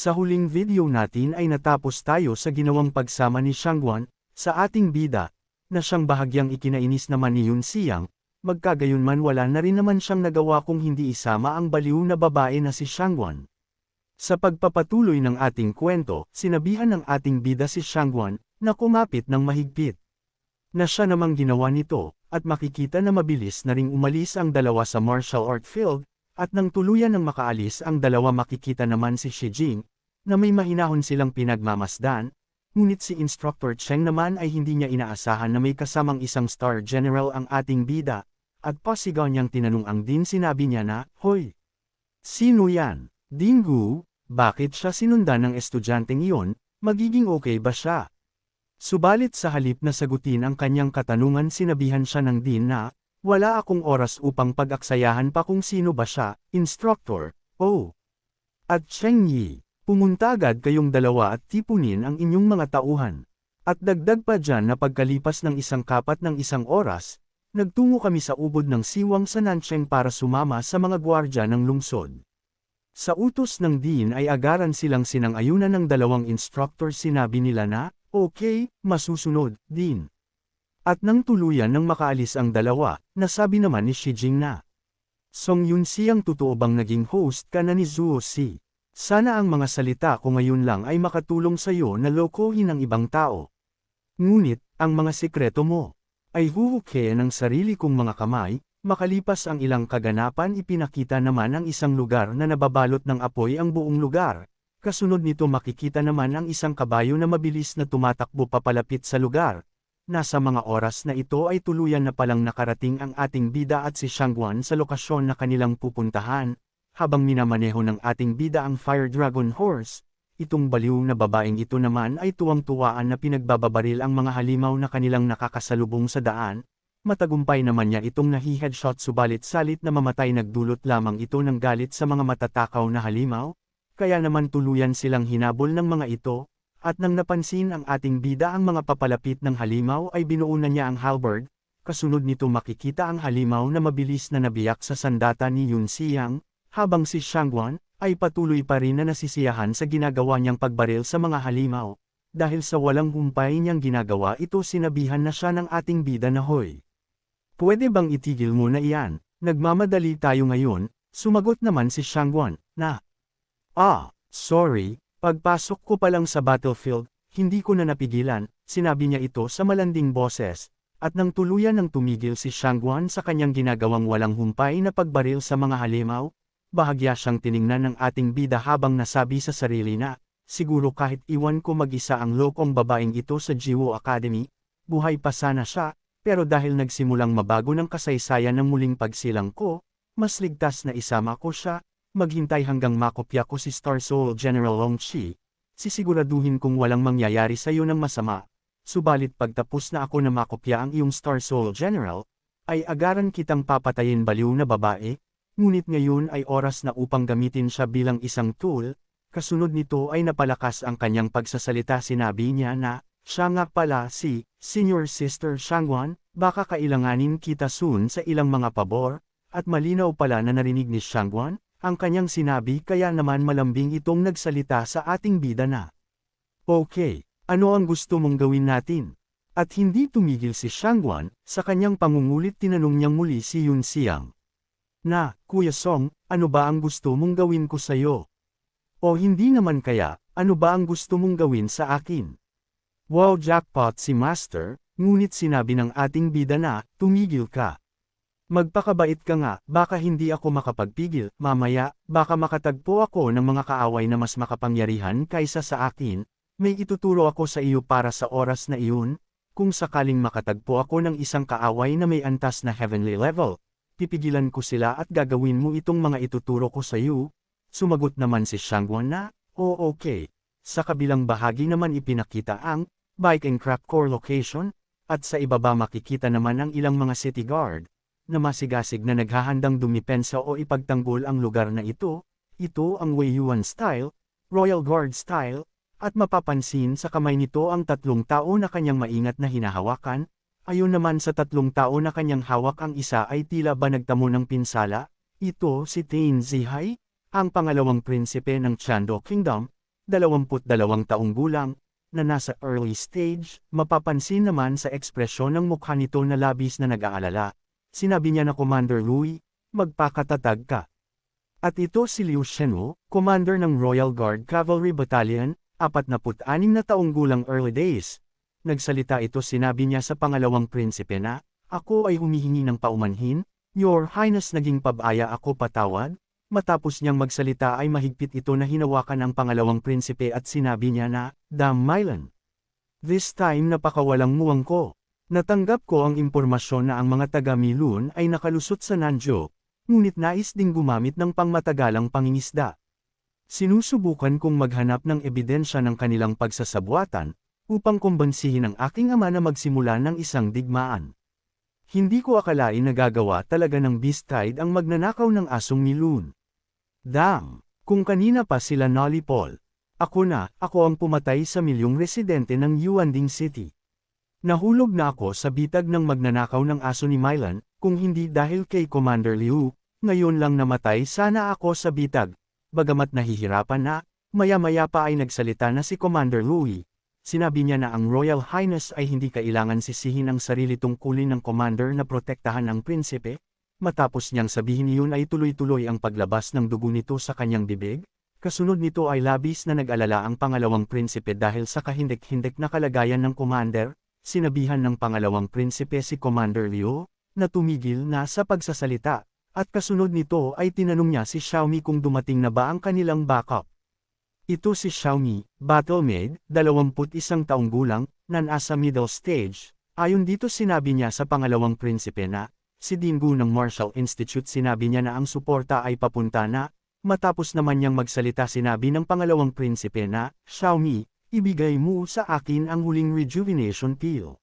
Sa huling video natin ay natapos tayo sa ginawang pagsama ni Shangguan, sa ating bida, na siyang bahagyang ikinainis naman ni Yun Siyang, magkagayunman wala na rin naman siyang nagawa kung hindi isama ang baliw na babae na si Shangguan. Sa pagpapatuloy ng ating kwento, sinabihan ng ating bida si Shangguan, na kumapit ng mahigpit. Na siya namang ginawa nito, at makikita na mabilis na ring umalis ang dalawa sa martial art field, at nang tuluyan ng makaalis ang dalawa makikita naman si Shi Jing, na may mahinahon silang pinagmamasdan, ngunit si Instructor Cheng naman ay hindi niya inaasahan na may kasamang isang Star General ang ating bida, at pasigaw niyang tinanong ang din sinabi niya na, Hoy! Sino yan? Dingu, bakit siya sinundan ng estudyanteng iyon, magiging okay ba siya? Subalit sa halip na sagutin ang kanyang katanungan sinabihan siya ng din na, wala akong oras upang pag-aksayahan pa kung sino ba siya, instructor, oh. At Cheng Yi, pumunta agad kayong dalawa at tipunin ang inyong mga tauhan. At dagdag pa dyan na pagkalipas ng isang kapat ng isang oras, nagtungo kami sa ubod ng siwang sa Nancheng para sumama sa mga gwardya ng lungsod. Sa utos ng Dean ay agaran silang sinang-ayunan ng dalawang instructor sinabi nila na, okay, masusunod, Dean. At nang tuluyan nang makaalis ang dalawa, nasabi naman ni Shi Jing na. Song Yun Si ang totoo bang naging host ka na ni Zuo Si? Sana ang mga salita ko ngayon lang ay makatulong sa iyo na lokohin ang ibang tao. Ngunit, ang mga sikreto mo, ay huhukhe ng sarili kong mga kamay, makalipas ang ilang kaganapan ipinakita naman ang isang lugar na nababalot ng apoy ang buong lugar. Kasunod nito makikita naman ang isang kabayo na mabilis na tumatakbo papalapit sa lugar, Nasa mga oras na ito ay tuluyan na palang nakarating ang ating bida at si Shangguan sa lokasyon na kanilang pupuntahan, habang minamaneho ng ating bida ang Fire Dragon Horse, itong baliw na babaeng ito naman ay tuwang-tuwaan na pinagbababaril ang mga halimaw na kanilang nakakasalubong sa daan, matagumpay naman niya itong nahi-headshot subalit salit na mamatay nagdulot lamang ito ng galit sa mga matatakaw na halimaw, kaya naman tuluyan silang hinabol ng mga ito, at nang napansin ang ating bida ang mga papalapit ng halimaw ay binuunan niya ang halberd, kasunod nito makikita ang halimaw na mabilis na nabiyak sa sandata ni Yun Siyang, habang si Shangguan, ay patuloy pa rin na nasisiyahan sa ginagawa niyang pagbaril sa mga halimaw. Dahil sa walang humpay niyang ginagawa ito sinabihan na siya ng ating bida na hoy. Pwede bang itigil mo na iyan, nagmamadali tayo ngayon, sumagot naman si Shangguan, na. Ah, sorry, Pagpasok ko pa lang sa battlefield, hindi ko na napigilan, sinabi niya ito sa malanding boses, at nang tuluyan ng tumigil si Shangguan sa kanyang ginagawang walang humpay na pagbaril sa mga halimaw, bahagya siyang tiningnan ng ating bida habang nasabi sa sarili na, siguro kahit iwan ko mag-isa ang lokong babaeng ito sa Jiwo Academy, buhay pa sana siya, pero dahil nagsimulang mabago ng kasaysayan ng muling pagsilang ko, mas ligtas na isama ko siya, Maghintay hanggang makopya ko si Star Soul General Long Chi, sisiguraduhin kong walang mangyayari sa iyo ng masama. Subalit pagtapos na ako na makopya ang iyong Star Soul General, ay agaran kitang papatayin baliw na babae, ngunit ngayon ay oras na upang gamitin siya bilang isang tool, kasunod nito ay napalakas ang kanyang pagsasalita sinabi niya na, siya nga pala si, Senior Sister Shangwan, baka kailanganin kita soon sa ilang mga pabor, at malinaw pala na narinig ni Shangwan, ang kanyang sinabi kaya naman malambing itong nagsalita sa ating bida na. Okay, ano ang gusto mong gawin natin? At hindi tumigil si Shangguan, sa kanyang pangungulit tinanong niyang muli si Yun Xiang. Na, Kuya Song, ano ba ang gusto mong gawin ko sa iyo? O hindi naman kaya, ano ba ang gusto mong gawin sa akin? Wow jackpot si Master, ngunit sinabi ng ating bida na, tumigil ka. Magpakabait ka nga, baka hindi ako makapagpigil, mamaya, baka makatagpo ako ng mga kaaway na mas makapangyarihan kaysa sa akin, may ituturo ako sa iyo para sa oras na iyon, kung sakaling makatagpo ako ng isang kaaway na may antas na heavenly level, pipigilan ko sila at gagawin mo itong mga ituturo ko sa iyo, sumagot naman si Shangguan na, o oh, okay, sa kabilang bahagi naman ipinakita ang, bike and crap core location, at sa ibaba makikita naman ang ilang mga city guard, na masigasig na naghahandang dumipensa o ipagtanggol ang lugar na ito, ito ang Wei Yuan style, Royal Guard style, at mapapansin sa kamay nito ang tatlong tao na kanyang maingat na hinahawakan, ayon naman sa tatlong tao na kanyang hawak ang isa ay tila ba nagtamo ng pinsala, ito si Tain Zihai, ang pangalawang prinsipe ng Chando Kingdom, 22 taong gulang, na nasa early stage, mapapansin naman sa ekspresyon ng mukha nito na labis na nag-aalala. Sinabi niya na Commander Louis, magpakatatag ka. At ito si Liu Shenwu, commander ng Royal Guard Cavalry Battalion, 46 na taong gulang early days. Nagsalita ito sinabi niya sa pangalawang prinsipe na, ako ay humihingi ng paumanhin, Your Highness naging pabaya ako patawad, Matapos niyang magsalita ay mahigpit ito na hinawakan ang pangalawang prinsipe at sinabi niya na, Damn Mylan. This time napakawalang muwang ko. Natanggap ko ang impormasyon na ang mga taga Milun ay nakalusot sa Nanjo, ngunit nais ding gumamit ng pangmatagalang pangingisda. Sinusubukan kong maghanap ng ebidensya ng kanilang pagsasabuatan, upang kumbansihin ang aking ama na magsimula ng isang digmaan. Hindi ko akalain na gagawa talaga ng Beast Tide ang magnanakaw ng asong Milun. Dang! Kung kanina pa sila Nolly Paul. Ako na, ako ang pumatay sa milyong residente ng Yuanding City. Nahulog na ako sa bitag ng magnanakaw ng aso ni Mylan, kung hindi dahil kay Commander Liu, ngayon lang namatay sana ako sa bitag. Bagamat nahihirapan na, maya-maya pa ay nagsalita na si Commander Louis. Sinabi niya na ang Royal Highness ay hindi kailangan sisihin ang sarili tungkulin ng commander na protektahan ang prinsipe, Matapos niyang sabihin iyon ay tuloy-tuloy ang paglabas ng dugo nito sa kanyang bibig, kasunod nito ay labis na nag-alala ang pangalawang prinsipe dahil sa kahindik-hindik na kalagayan ng commander, sinabihan ng pangalawang prinsipe si Commander Liu, na tumigil na sa pagsasalita, at kasunod nito ay tinanong niya si Xiaomi kung dumating na ba ang kanilang backup. Ito si Xiaomi, battlemaid, 21 taong gulang, na nasa middle stage, ayon dito sinabi niya sa pangalawang prinsipe na, Si Dingu ng Marshall Institute sinabi niya na ang suporta ay papunta na, matapos naman niyang magsalita sinabi ng pangalawang prinsipe na, Xiaomi, ibigay mo sa akin ang huling rejuvenation pill.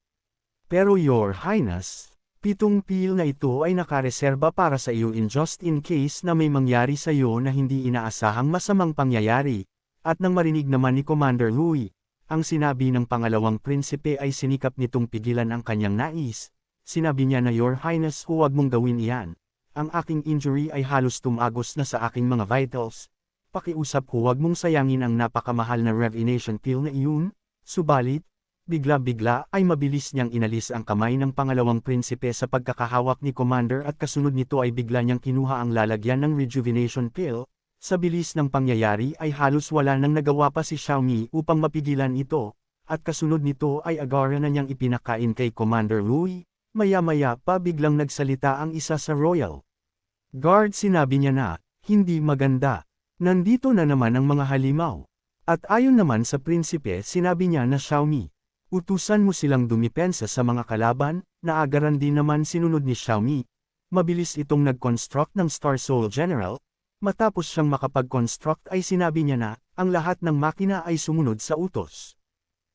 Pero Your Highness, pitong pill na ito ay nakareserba para sa iyo in just in case na may mangyari sa iyo na hindi inaasahang masamang pangyayari, at nang marinig naman ni Commander Louis, ang sinabi ng pangalawang prinsipe ay sinikap nitong pigilan ang kanyang nais, Sinabi niya na Your Highness huwag mong gawin iyan. Ang aking injury ay halos tumagos na sa aking mga vitals. Pakiusap huwag mong sayangin ang napakamahal na revination pill na iyon. Subalit, bigla-bigla ay mabilis niyang inalis ang kamay ng pangalawang prinsipe sa pagkakahawak ni Commander at kasunod nito ay bigla niyang kinuha ang lalagyan ng rejuvenation pill. Sa bilis ng pangyayari ay halos wala nang nagawa pa si Xiaomi upang mapigilan ito, at kasunod nito ay agara na niyang ipinakain kay Commander Louis, Maya-maya pa biglang nagsalita ang isa sa royal. Guard sinabi niya na, hindi maganda. Nandito na naman ang mga halimaw. At ayon naman sa prinsipe sinabi niya na Xiaomi. Utusan mo silang dumipensa sa mga kalaban, na agaran din naman sinunod ni Xiaomi. Mabilis itong nag-construct ng Star Soul General, matapos siyang makapag-construct ay sinabi niya na, ang lahat ng makina ay sumunod sa utos.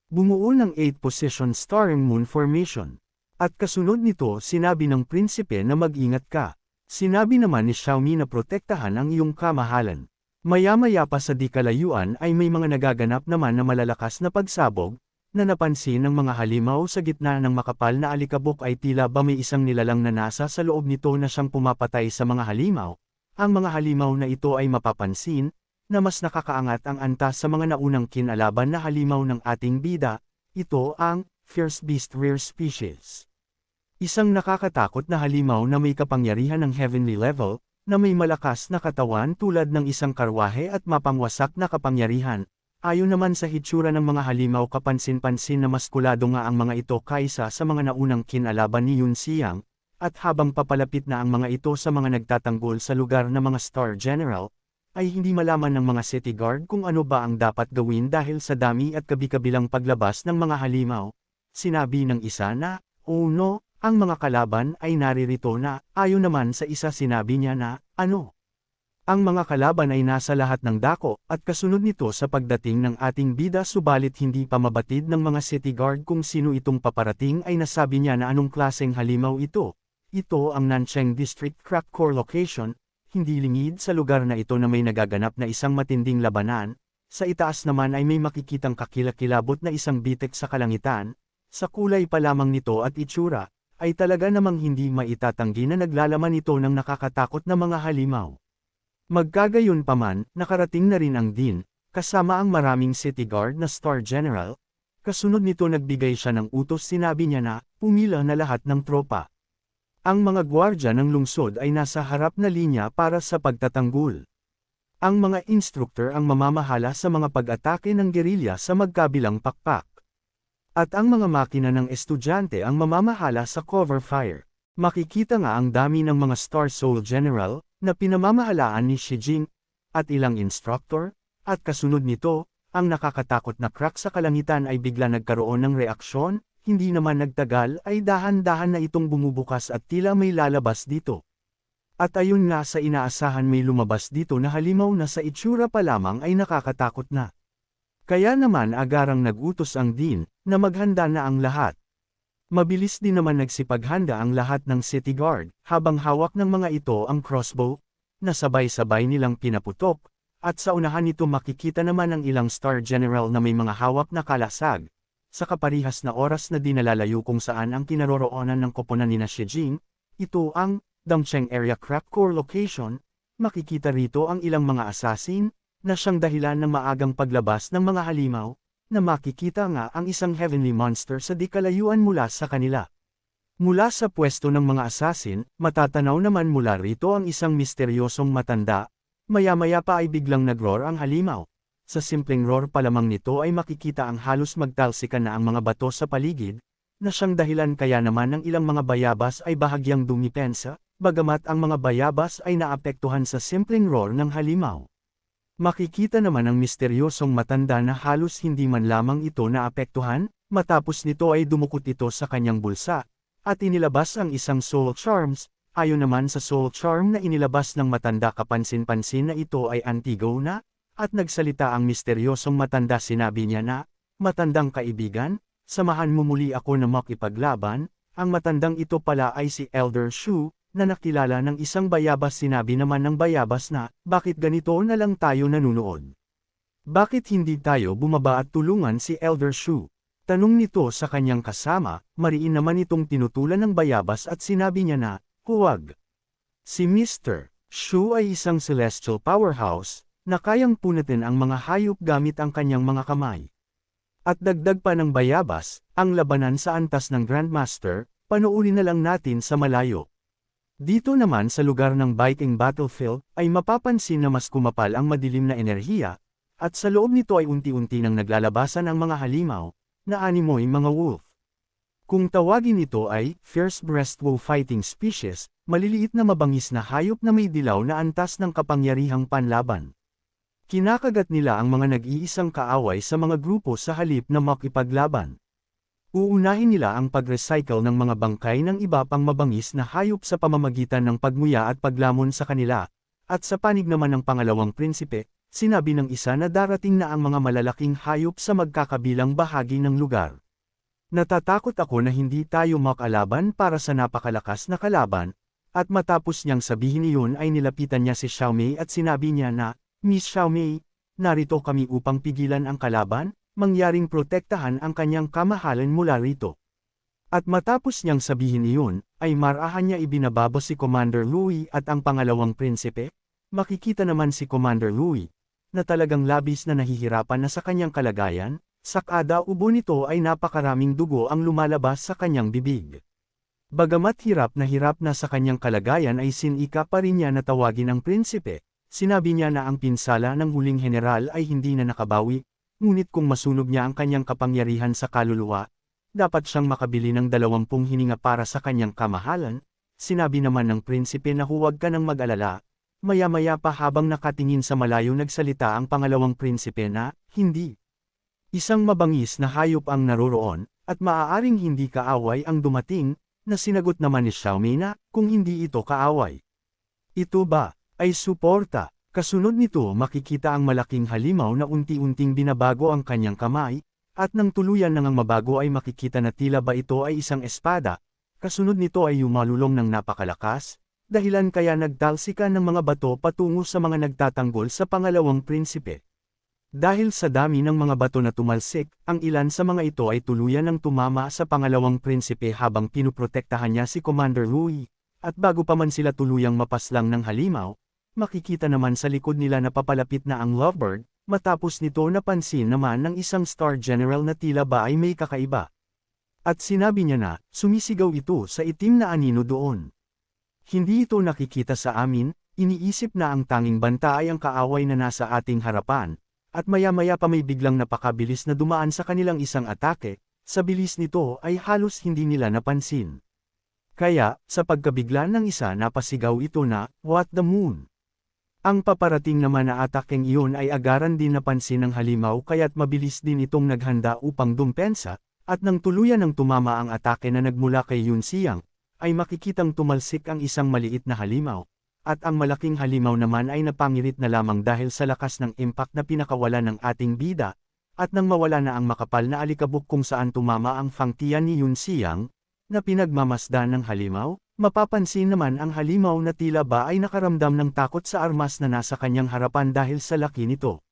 Bumuo ng 8 position Star Moon Formation. At kasunod nito sinabi ng prinsipe na mag-ingat ka. Sinabi naman ni Xiaomi na protektahan ang iyong kamahalan. Maya-maya pa sa di kalayuan ay may mga nagaganap naman na malalakas na pagsabog, na napansin ng mga halimaw sa gitna ng makapal na alikabok ay tila ba may isang nilalang na nasa sa loob nito na siyang pumapatay sa mga halimaw. Ang mga halimaw na ito ay mapapansin, na mas nakakaangat ang antas sa mga naunang kinalaban na halimaw ng ating bida, ito ang Fierce Beast Rare Species. Isang nakakatakot na halimaw na may kapangyarihan ng heavenly level, na may malakas na katawan tulad ng isang karwahe at mapangwasak na kapangyarihan. Ayon naman sa hitsura ng mga halimaw kapansin-pansin na maskulado nga ang mga ito kaysa sa mga naunang kinalaban ni Yun Siang, at habang papalapit na ang mga ito sa mga nagtatanggol sa lugar na mga Star General, ay hindi malaman ng mga city guard kung ano ba ang dapat gawin dahil sa dami at kabi-kabilang paglabas ng mga halimaw. Sinabi ng isa na, oh no, ang mga kalaban ay naririto na, ayon naman sa isa sinabi niya na, ano? Ang mga kalaban ay nasa lahat ng dako, at kasunod nito sa pagdating ng ating bida subalit hindi pa mabatid ng mga city guard kung sino itong paparating ay nasabi niya na anong klaseng halimaw ito. Ito ang Nancheng District Crack Core Location, hindi lingid sa lugar na ito na may nagaganap na isang matinding labanan, sa itaas naman ay may makikitang kakilakilabot na isang bitek sa kalangitan, sa kulay pa lamang nito at itsura, ay talaga namang hindi maitatanggi na naglalaman ito ng nakakatakot na mga halimaw. Magkagayon pa man, nakarating na rin ang din, kasama ang maraming city guard na Star General, kasunod nito nagbigay siya ng utos sinabi niya na, pumila na lahat ng tropa. Ang mga gwardya ng lungsod ay nasa harap na linya para sa pagtatanggol. Ang mga instructor ang mamamahala sa mga pag-atake ng gerilya sa magkabilang pakpak. At ang mga makina ng estudyante ang mamamahala sa cover fire. Makikita nga ang dami ng mga Star Soul General, na pinamamahalaan ni Shi Jing, at ilang instructor, at kasunod nito, ang nakakatakot na crack sa kalangitan ay bigla nagkaroon ng reaksyon, hindi naman nagtagal ay dahan-dahan na itong bumubukas at tila may lalabas dito. At ayun nga sa inaasahan may lumabas dito na halimaw na sa itsura pa lamang ay nakakatakot na. Kaya naman agarang nagutos ang Dean, na maghanda na ang lahat. Mabilis din naman nagsipaghanda ang lahat ng city guard, habang hawak ng mga ito ang crossbow, na sabay-sabay nilang pinaputok, at sa unahan nito makikita naman ang ilang star general na may mga hawak na kalasag. Sa kaparihas na oras na dinalalayo kung saan ang kinaroroonan ng koponan ni na Xi Jing, ito ang Dongcheng Area Crack Core Location, makikita rito ang ilang mga assassin, na siyang dahilan ng maagang paglabas ng mga halimaw, na makikita nga ang isang heavenly monster sa di kalayuan mula sa kanila. Mula sa pwesto ng mga assassin, matatanaw naman mula rito ang isang misteryosong matanda, maya-maya pa ay biglang nagroar ang halimaw. Sa simpleng roar pa lamang nito ay makikita ang halos magtalsikan na ang mga bato sa paligid, na siyang dahilan kaya naman ng ilang mga bayabas ay bahagyang dumipensa, bagamat ang mga bayabas ay naapektuhan sa simpleng roar ng halimaw. Makikita naman ang misteryosong matanda na halos hindi man lamang ito naapektuhan, matapos nito ay dumukot ito sa kanyang bulsa, at inilabas ang isang soul charms, ayon naman sa soul charm na inilabas ng matanda kapansin-pansin na ito ay Antigona, at nagsalita ang misteryosong matanda sinabi niya na, matandang kaibigan, samahan mo muli ako na makipaglaban, ang matandang ito pala ay si Elder Shu, na nakilala ng isang bayabas sinabi naman ng bayabas na, bakit ganito na lang tayo nanunood? Bakit hindi tayo bumaba at tulungan si Elder Shu? Tanong nito sa kanyang kasama, mariin naman itong tinutulan ng bayabas at sinabi niya na, huwag. Si Mr. Shu ay isang celestial powerhouse, na kayang punatin ang mga hayop gamit ang kanyang mga kamay. At dagdag pa ng bayabas, ang labanan sa antas ng Grandmaster, panuuri na lang natin sa malayo. Dito naman sa lugar ng Viking battlefield, ay mapapansin na mas kumapal ang madilim na enerhiya, at sa loob nito ay unti-unti nang naglalabasan ang mga halimaw, na animoy mga wolf. Kung tawagin ito ay fierce breast wolf fighting species, maliliit na mabangis na hayop na may dilaw na antas ng kapangyarihang panlaban. Kinakagat nila ang mga nag-iisang kaaway sa mga grupo sa halip na makipaglaban. Uunahin nila ang pag-recycle ng mga bangkay ng iba pang mabangis na hayop sa pamamagitan ng pagmuya at paglamon sa kanila, at sa panig naman ng pangalawang prinsipe, sinabi ng isa na darating na ang mga malalaking hayop sa magkakabilang bahagi ng lugar. Natatakot ako na hindi tayo makalaban para sa napakalakas na kalaban, at matapos niyang sabihin iyon ay nilapitan niya si Xiaomei at sinabi niya na, Miss Xiaomei, narito kami upang pigilan ang kalaban, mangyaring protektahan ang kanyang kamahalan mula rito. At matapos niyang sabihin iyon, ay marahan niya ibinababo si Commander Louis at ang pangalawang prinsipe, makikita naman si Commander Louis, na talagang labis na nahihirapan na sa kanyang kalagayan, sakada ubo nito ay napakaraming dugo ang lumalabas sa kanyang bibig. Bagamat hirap na hirap na sa kanyang kalagayan ay sinika pa rin niya na tawagin ang prinsipe, sinabi niya na ang pinsala ng huling general ay hindi na nakabawi, Ngunit kung masunog niya ang kanyang kapangyarihan sa kaluluwa, dapat siyang makabili ng dalawampung hininga para sa kanyang kamahalan, sinabi naman ng prinsipe na huwag ka nang mag-alala, maya-maya pa habang nakatingin sa malayo nagsalita ang pangalawang prinsipe na, hindi. Isang mabangis na hayop ang naroroon, at maaaring hindi kaaway ang dumating, na sinagot naman ni Xiaomi na, kung hindi ito kaaway. Ito ba, ay suporta, Kasunod nito makikita ang malaking halimaw na unti-unting binabago ang kanyang kamay, at nang tuluyan nang ang mabago ay makikita na tila ba ito ay isang espada, kasunod nito ay yumalulong ng napakalakas, dahilan kaya nagtalsikan ng mga bato patungo sa mga nagtatanggol sa pangalawang prinsipe. Dahil sa dami ng mga bato na tumalsik, ang ilan sa mga ito ay tuluyan ng tumama sa pangalawang prinsipe habang pinuprotektahan niya si Commander Louis, at bago pa man sila tuluyang mapaslang ng halimaw, Makikita naman sa likod nila na papalapit na ang lovebird, matapos nito napansin naman ng isang Star General na tila ba ay may kakaiba. At sinabi niya na, sumisigaw ito sa itim na anino doon. Hindi ito nakikita sa amin, iniisip na ang tanging banta ay ang kaaway na nasa ating harapan, at maya-maya pa may biglang napakabilis na dumaan sa kanilang isang atake, sa bilis nito ay halos hindi nila napansin. Kaya, sa pagkabigla ng isa napasigaw ito na, What the moon? Ang paparating naman na atakeng iyon ay agaran din napansin ng halimaw kaya't mabilis din itong naghanda upang dumpensa, at nang tuluyan ng tumama ang atake na nagmula kay Yun Siyang, ay makikitang tumalsik ang isang maliit na halimaw, at ang malaking halimaw naman ay napangirit na lamang dahil sa lakas ng impact na pinakawala ng ating bida, at nang mawala na ang makapal na alikabok kung saan tumama ang fangtiyan ni Yun Siyang, na pinagmamasdan ng halimaw, mapapansin naman ang halimaw na tila ba ay nakaramdam ng takot sa armas na nasa kanyang harapan dahil sa laki nito.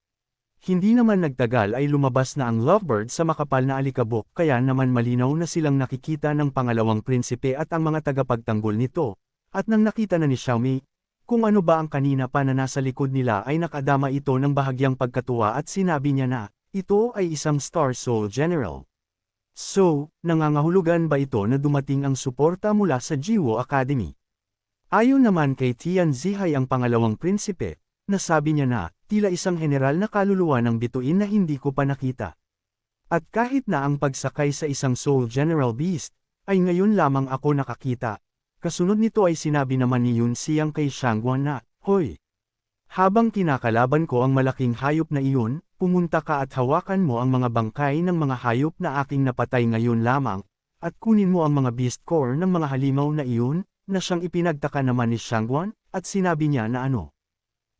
Hindi naman nagtagal ay lumabas na ang lovebird sa makapal na alikabok kaya naman malinaw na silang nakikita ng pangalawang prinsipe at ang mga tagapagtanggol nito. At nang nakita na ni Xiaomi, kung ano ba ang kanina pa na nasa likod nila ay nakadama ito ng bahagyang pagkatuwa at sinabi niya na, ito ay isang Star Soul General. So, nangangahulugan ba ito na dumating ang suporta mula sa Jiwo Academy? Ayon naman kay Tian Zihai ang pangalawang prinsipe, nasabi niya na, tila isang general na kaluluwa ng bituin na hindi ko pa nakita. At kahit na ang pagsakay sa isang Soul General Beast, ay ngayon lamang ako nakakita. Kasunod nito ay sinabi naman ni Yun Siyang kay Shangguan na, Hoy! Habang kinakalaban ko ang malaking hayop na iyon, pumunta ka at hawakan mo ang mga bangkay ng mga hayop na aking napatay ngayon lamang, at kunin mo ang mga beast core ng mga halimaw na iyon, na siyang ipinagtaka naman ni Shangguan, at sinabi niya na ano.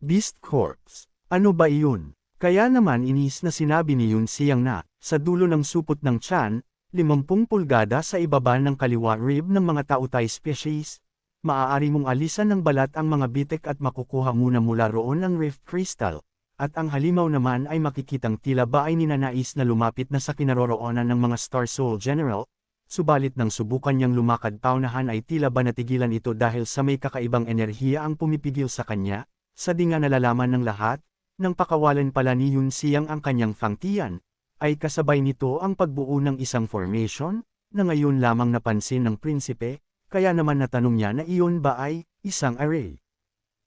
Beast Corpse. Ano ba iyon? Kaya naman inis na sinabi ni Yun Siyang na, sa dulo ng supot ng tiyan, 50 pulgada sa ibaba ng kaliwa rib ng mga tautay species, maaari mong alisan ng balat ang mga bitek at makukuha muna mula roon ang rift crystal, at ang halimaw naman ay makikitang tila ba ay ninanais na lumapit na sa kinaroroonan ng mga Star Soul General, subalit nang subukan niyang lumakad paunahan ay tila ba natigilan ito dahil sa may kakaibang enerhiya ang pumipigil sa kanya, sa di nga nalalaman ng lahat, nang pakawalan pala ni Yun Siyang ang kanyang fangtiyan, ay kasabay nito ang pagbuo ng isang formation, na ngayon lamang napansin ng prinsipe, kaya naman natanong niya na iyon ba ay isang array.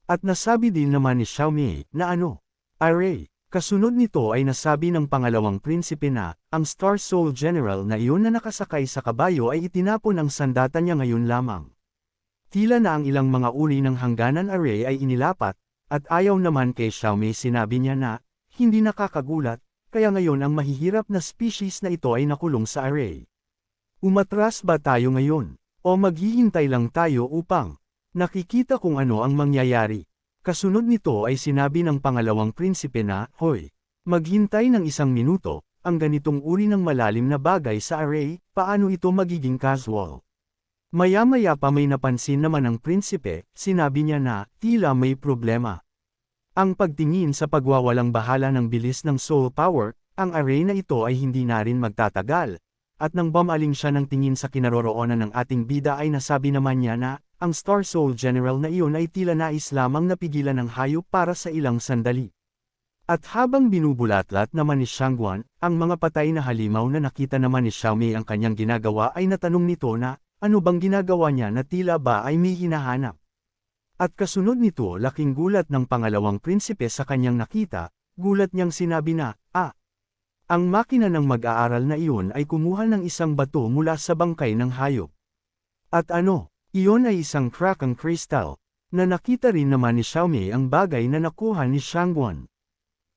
At nasabi din naman ni Xiaomi na ano, array. Kasunod nito ay nasabi ng pangalawang prinsipe na, ang Star Soul General na iyon na nakasakay sa kabayo ay itinapon ang sandata niya ngayon lamang. Tila na ang ilang mga uri ng hangganan array ay inilapat, at ayaw naman kay Xiaomi sinabi niya na, hindi nakakagulat, kaya ngayon ang mahihirap na species na ito ay nakulong sa array. Umatras ba tayo ngayon? O maghihintay lang tayo upang nakikita kung ano ang mangyayari? Kasunod nito ay sinabi ng pangalawang prinsipe na, Hoy, maghintay ng isang minuto, ang ganitong uri ng malalim na bagay sa array, paano ito magiging casual? Maya-maya pa may napansin naman ang prinsipe, sinabi niya na, tila may problema. Ang pagtingin sa pagwawalang bahala ng bilis ng soul power, ang array na ito ay hindi na rin magtatagal. At nang bumaling siya ng tingin sa kinaroroonan ng ating bida ay nasabi naman niya na, ang Star Soul General na iyon ay tila nais lamang napigilan ng hayop para sa ilang sandali. At habang binubulatlat naman ni Shangguan, ang mga patay na halimaw na nakita naman ni Xiaomi ang kanyang ginagawa ay natanong nito na, ano bang ginagawa niya na tila ba ay may hinahanap. At kasunod nito laking gulat ng pangalawang prinsipe sa kanyang nakita, gulat niyang sinabi na, ah, ang makina ng mag-aaral na iyon ay kumuha ng isang bato mula sa bangkay ng hayop. At ano, iyon ay isang Kraken crystal, na nakita rin naman ni Xiaomi ang bagay na nakuha ni Shangguan.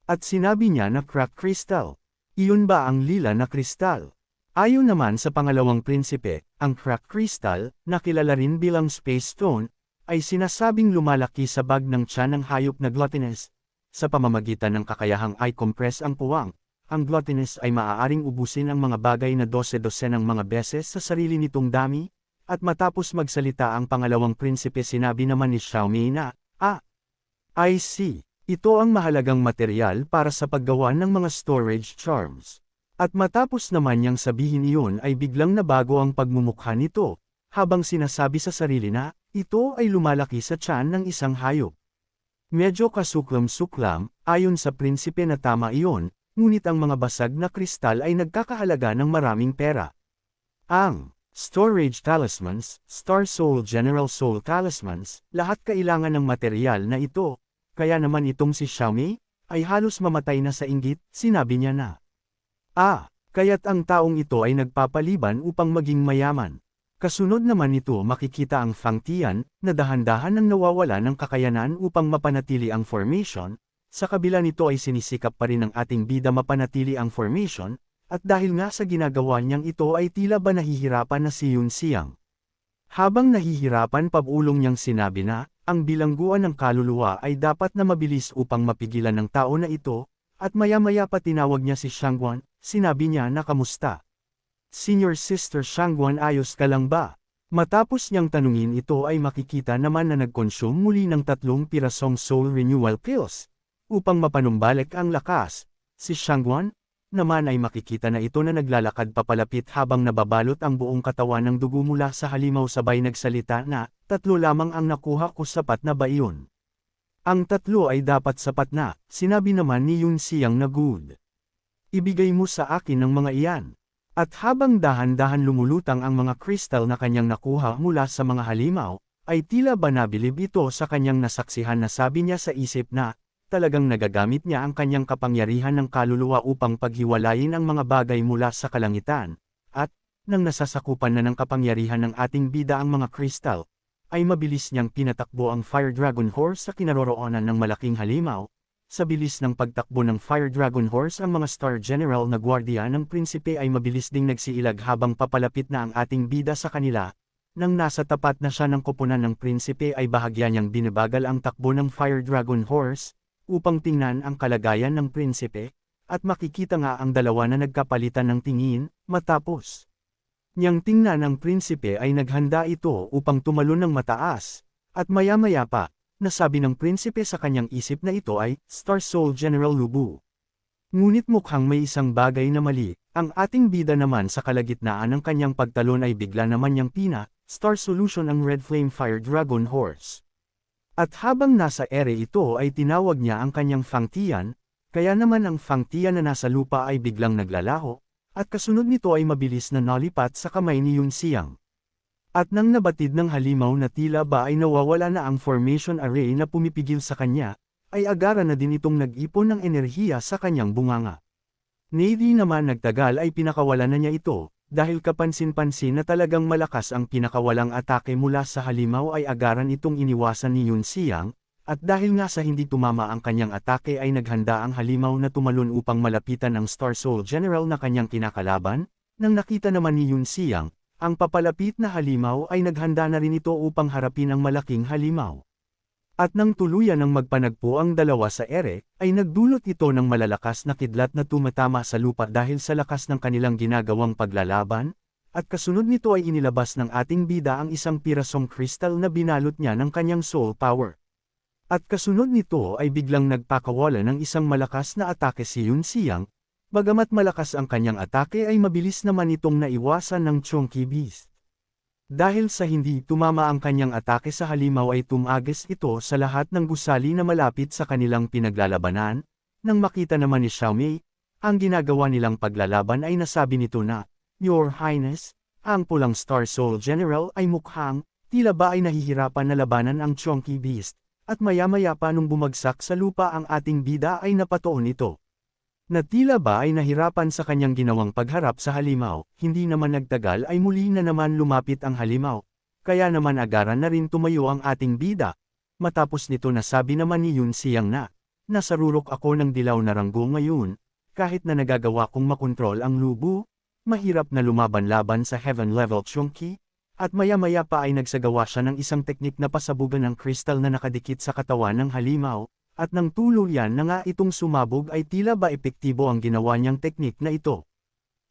At sinabi niya na crack crystal. Iyon ba ang lila na kristal? Ayon naman sa pangalawang prinsipe, ang crack crystal, na kilala rin bilang space stone, ay sinasabing lumalaki sa bag ng tiyan ng hayop na gluttonous. Sa pamamagitan ng kakayahang i-compress ang puwang, ang gluttonous ay maaaring ubusin ang mga bagay na dose-dose ng mga beses sa sarili nitong dami, at matapos magsalita ang pangalawang prinsipe sinabi naman ni Xiaomi na, Ah, I see, ito ang mahalagang material para sa paggawa ng mga storage charms. At matapos naman niyang sabihin iyon ay biglang nabago ang pagmumukha nito, habang sinasabi sa sarili na, ito ay lumalaki sa tiyan ng isang hayop. Medyo kasuklam-suklam, ayon sa prinsipe na tama iyon, ngunit ang mga basag na kristal ay nagkakahalaga ng maraming pera. Ang Storage Talismans, Star Soul General Soul Talismans, lahat kailangan ng material na ito, kaya naman itong si Xiaomi, ay halos mamatay na sa inggit, sinabi niya na. Ah, kaya't ang taong ito ay nagpapaliban upang maging mayaman. Kasunod naman nito makikita ang Fang Tian, na dahan-dahan nang nawawala ng kakayanan upang mapanatili ang formation, sa kabila nito ay sinisikap pa rin ng ating bida mapanatili ang formation, at dahil nga sa ginagawa niyang ito ay tila ba nahihirapan na si Yun Siang. Habang nahihirapan pabulong niyang sinabi na, ang bilangguan ng kaluluwa ay dapat na mabilis upang mapigilan ng tao na ito, at maya-maya pa tinawag niya si Shangguan, sinabi niya na kamusta. Senior Sister Shangguan ayos ka lang ba? Matapos niyang tanungin ito ay makikita naman na nag-consume muli ng tatlong pirasong soul renewal pills. Upang mapanumbalik ang lakas, si Shangguan, naman ay makikita na ito na naglalakad papalapit habang nababalot ang buong katawan ng dugo mula sa halimaw sabay nagsalita na, tatlo lamang ang nakuha ko sapat na ba iyon? Ang tatlo ay dapat sapat na, sinabi naman ni Yun Siyang na good. Ibigay mo sa akin ng mga iyan. At habang dahan-dahan lumulutang ang mga kristal na kanyang nakuha mula sa mga halimaw, ay tila ba nabilib ito sa kanyang nasaksihan na sabi niya sa isip na, talagang nagagamit niya ang kanyang kapangyarihan ng kaluluwa upang paghiwalayin ang mga bagay mula sa kalangitan, at, nang nasasakupan na ng kapangyarihan ng ating bida ang mga kristal, ay mabilis niyang pinatakbo ang Fire Dragon Horse sa kinaroroonan ng malaking halimaw, sa bilis ng pagtakbo ng Fire Dragon Horse ang mga Star General na gwardiya ng prinsipe ay mabilis ding nagsiilag habang papalapit na ang ating bida sa kanila. Nang nasa tapat na siya ng koponan ng prinsipe ay bahagya niyang binabagal ang takbo ng Fire Dragon Horse, upang tingnan ang kalagayan ng prinsipe, at makikita nga ang dalawa na nagkapalitan ng tingin, matapos. Niyang tingnan ang prinsipe ay naghanda ito upang tumalon ng mataas, at maya-maya pa, Nasabi ng prinsipe sa kanyang isip na ito ay, Star Soul General Lubu. Ngunit mukhang may isang bagay na mali, ang ating bida naman sa kalagitnaan ng kanyang pagtalon ay bigla naman niyang pina, Star Solution ang Red Flame Fire Dragon Horse. At habang nasa ere ito ay tinawag niya ang kanyang Fangtian, kaya naman ang Fangtian na nasa lupa ay biglang naglalaho, at kasunod nito ay mabilis na nalipat sa kamay ni Yun Siang. At nang nabatid ng halimaw na tila ba ay nawawala na ang formation array na pumipigil sa kanya, ay agara na din itong nag-ipon ng enerhiya sa kanyang bunganga. Navy naman nagtagal ay pinakawala na niya ito, dahil kapansin-pansin na talagang malakas ang pinakawalang atake mula sa halimaw ay agaran itong iniwasan ni Yun Siang, at dahil nga sa hindi tumama ang kanyang atake ay naghanda ang halimaw na tumalon upang malapitan ang Star Soul General na kanyang kinakalaban, nang nakita naman ni Yun Siang, ang papalapit na halimaw ay naghanda na rin ito upang harapin ang malaking halimaw. At nang tuluyan ng magpanagpo ang dalawa sa ere, ay nagdulot ito ng malalakas na kidlat na tumatama sa lupa dahil sa lakas ng kanilang ginagawang paglalaban, at kasunod nito ay inilabas ng ating bida ang isang pirasong kristal na binalot niya ng kanyang soul power. At kasunod nito ay biglang nagpakawala ng isang malakas na atake si Yun Siang, Bagamat malakas ang kanyang atake ay mabilis naman itong naiwasan ng Chunky Beast. Dahil sa hindi tumama ang kanyang atake sa halimaw ay tumagis ito sa lahat ng gusali na malapit sa kanilang pinaglalabanan, nang makita naman ni Xiaomei, ang ginagawa nilang paglalaban ay nasabi nito na, Your Highness, ang pulang Star Soul General ay mukhang, tila ba ay nahihirapan na labanan ang Chunky Beast, at maya-maya pa nung bumagsak sa lupa ang ating bida ay napatoon ito. Na tila ba ay nahirapan sa kanyang ginawang pagharap sa halimaw, hindi naman nagtagal ay muli na naman lumapit ang halimaw. Kaya naman agaran na rin tumayo ang ating bida. Matapos nito nasabi naman ni Yun Siyang na, Nasarurok ako ng dilaw na ranggo ngayon, kahit na nagagawa kong makontrol ang lubu, mahirap na lumaban-laban sa heaven level chunky, at maya-maya pa ay nagsagawa siya ng isang teknik na pasabugan ng kristal na nakadikit sa katawan ng halimaw, at nang tuluyan na nga itong sumabog ay tila ba epektibo ang ginawa niyang teknik na ito.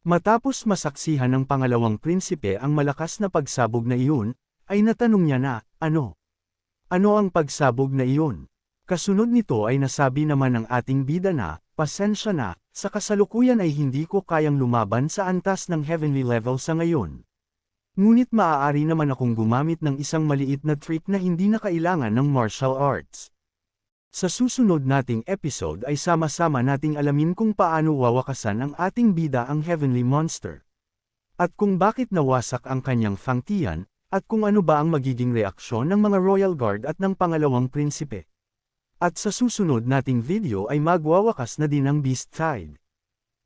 Matapos masaksihan ng pangalawang prinsipe ang malakas na pagsabog na iyon, ay natanong niya na, ano? Ano ang pagsabog na iyon? Kasunod nito ay nasabi naman ng ating bida na, pasensya na, sa kasalukuyan ay hindi ko kayang lumaban sa antas ng heavenly level sa ngayon. Ngunit maaari naman akong gumamit ng isang maliit na trick na hindi na kailangan ng martial arts. Sa susunod nating episode ay sama-sama nating alamin kung paano wawakasan ng ating bida ang Heavenly Monster. At kung bakit nawasak ang kanyang fangtian, at kung ano ba ang magiging reaksyon ng mga Royal Guard at ng pangalawang prinsipe. At sa susunod nating video ay magwawakas na din ang Beast Tide.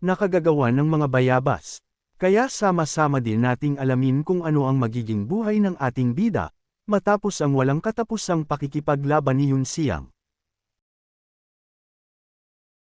Nakagagawa ng mga bayabas. Kaya sama-sama din nating alamin kung ano ang magiging buhay ng ating bida, matapos ang walang katapusang pakikipaglaban ni Yun Siyang.